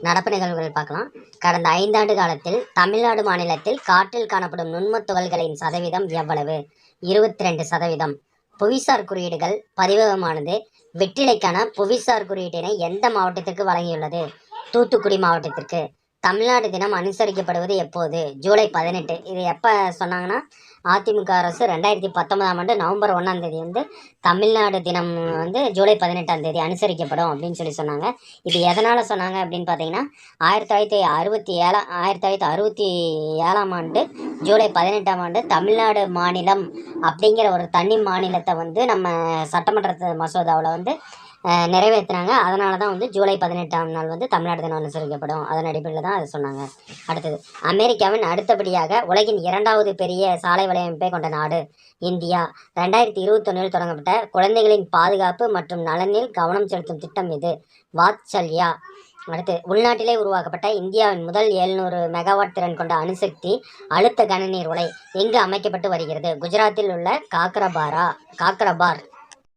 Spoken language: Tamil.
நடப்பு நிகழ்வுகள் பார்க்கலாம். கடந்த ஐந்தாண்டு காலத்தில் தமிழ்நாடு மாநிலத்தில் காற்றில் காணப்படும் நுண்ம துகள்களின் சதவீதம் எவ்வளவு? இருபத்தி ரெண்டு சதவீதம். புவிசார் குறியீடுகள் பதிவகமானது. வெற்றிலைக்கான புவிசார் குறியீட்டினை எந்த மாவட்டத்திற்கு வழங்கியுள்ளது? தூத்துக்குடி மாவட்டத்திற்கு. தமிழ்நாடு தினம் அனுசரிக்கப்படுவது எப்போது? ஜூலை பதினெட்டு. இது எப்போ சொன்னாங்கன்னா அதிமுக அரசு ரெண்டாயிரத்தி பத்தொன்பதாம் ஆண்டு நவம்பர் ஒன்றாம் தேதி வந்து தமிழ்நாடு தினம் வந்து ஜூலை பதினெட்டாம் தேதி அனுசரிக்கப்படும் அப்படின்னு சொல்லி சொன்னாங்க. இது எதனால் சொன்னாங்க அப்படின்னு பார்த்தீங்கன்னா ஆயிரத்தி தொள்ளாயிரத்தி அறுபத்தி ஏழாம் ஆயிரத்தி தொள்ளாயிரத்தி அறுபத்தி ஏழாம் ஆண்டு ஜூலை பதினெட்டாம் ஆண்டு தமிழ்நாடு மாநிலம் அப்படிங்கிற ஒரு தனி மாநிலத்தை வந்து நம்ம சட்டமன்ற மசோதாவில் வந்து நிறைவேற்றினாங்க. நிறைவேத்துனாங்க அதனால தான் வந்து ஜூலை பதினெட்டாம் நாள் வந்து தமிழ்நாடு தினம் அனுசரிக்கப்படும் அதன் அடிப்படையில் தான் அதை சொன்னாங்க. அடுத்தது அமெரிக்காவின் அடுத்தபடியாக உலகின் இரண்டாவது பெரிய சாலை வலையமைப்பை கொண்ட நாடு இந்தியா. ரெண்டாயிரத்தி இருபத்தொன்னில் தொடங்கப்பட்ட குழந்தைகளின் பாதுகாப்பு மற்றும் நலனில் கவனம் செலுத்தும் திட்டம் இது. வாத்சல்யா. அடுத்து உள்நாட்டிலே உருவாக்கப்பட்ட இந்தியாவின் முதல் எழுநூறு மெகாவாட் திறன் கொண்ட அணுசக்தி அழுத்த கனநீர் உலை எங்கு அமைக்கப்பட்டு வருகிறது. குஜராத்தில் உள்ள காக்ரபாரா காக்ரபார்.